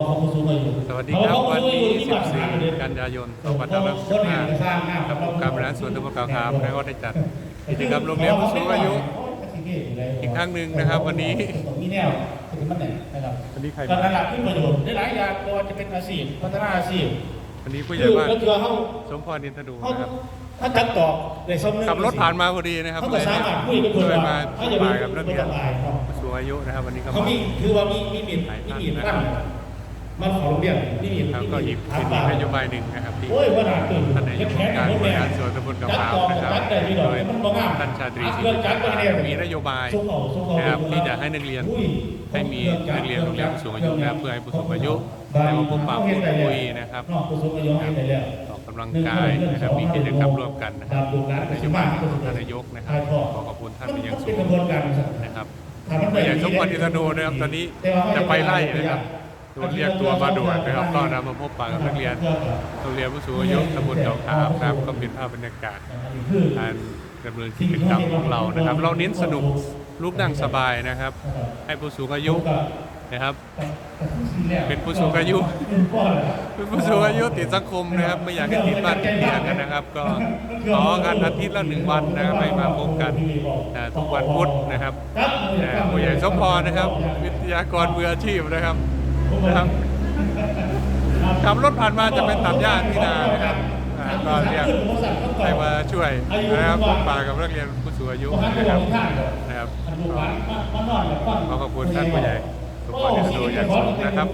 ของผู้สูงอายุสวัสดีครับเพาะาวันผู้สูงอายุที่ที่มาหาเลย14กันยายนคนเห็นสร้างหน้า2565ครับผมการบริหารส่วนตำบลเก่าขามแล้วก็ได้จัดกิจกรรมโรงเรียนผู้สูงอายุ อีกครั้งหนึ่งนะครับ วันนี้มีแนวถึงมันเนี่ยนะครับวันนี้ใครก็มานั่นแหละที่ประโยชน์ได้หลายอย่างตัวจะเป็นอาชีพพัฒนาอาชีพวันนี้ผู้ใหญ่บ้านก็คือเขาสมพรอินทดูเขานะครับถ้าจัดตอบในสมนึกขับรถผ่านมาพอดีนะครับเขาก็สามารถคุยกับคนเลยว่ามาเขาสจะบายกับนักเรียนสบายครับผู้สูงอายุนะครับ วันนี้ก็เขามามีคือว่ามีมีมีดหลายมีท่านมีดนะครับตั้ง มันขอโรงเรียนมีมีดครับมีก็มีหยิดบเป็นอีกนโยบายหนึ่งนะครับที่โอ้ยว่าหนาตื่นท่านนายกองค์การบริหารส่วนตำบลเก่าขามนะครับจัดได้ที่ดอกโดยมันบ่งามท่านชาตรีศรีเรื่องจัดไปเนี่ยมีนโยบายส่งเอาส่งเอานะครับที่จะให้นักเรียนอุ้ยให้มีนักเรียนโรงเรียนผู้สูงอายุนะครับเพื่อให้ผู้สูงอายุได้มาพบปะพูดคุยนะครับนอกผู้สูงอายุให้ได้แล้วออกกำลังกายนะครับมีกิจกรรมร่วมกันนะครับนโยบายของท่านนายกนะครับขอขอบคุณท่านเป็นอย่างสูเป็นงกระบวนการนะครับถ้ามันผู้ใหญ่สมพรอินทนูนะครับตอนนี้จะไปไล่นะครับ โดนเรียกตัวมาด่วนนะครับก็นำมาพบปะกับนักเรียนโรงเรียนผู้สูงอายุตำบลเก่าขามครับก็เป็นภาพบรรยากาศการดำเนินกิจกรรมของเรานะครับ เราเน้นสนุกรูปนั่งสบายนะครับ ให้ผู้สูงอายุนะครับ เป็นผู้สูงอายุ เป็นผู้สูงอายุติดสังคมนะครับ ไม่อยากให้ติดบ้านติดเตียงกันนะครับ ก็ขอกันอาทิตย์ละหนึ่งวันนะครับให้มาพบกันอ่ทุกวันพุธนะครับผู้ใหญ่สมพรนะครับ วิทยากรมืออาชีพนะครับ ครับขับรถผ่านมาจะเป็นตัดหญ้าที่นานะครับก็เรียกให้มาช่วยนะครับพบปะกับนักเรียนผู้สูงอายุนะครับนะครับขอขอบคุณท่านผู้ใหญ่ทุกคนที่ดูอย่างสูงนะครับ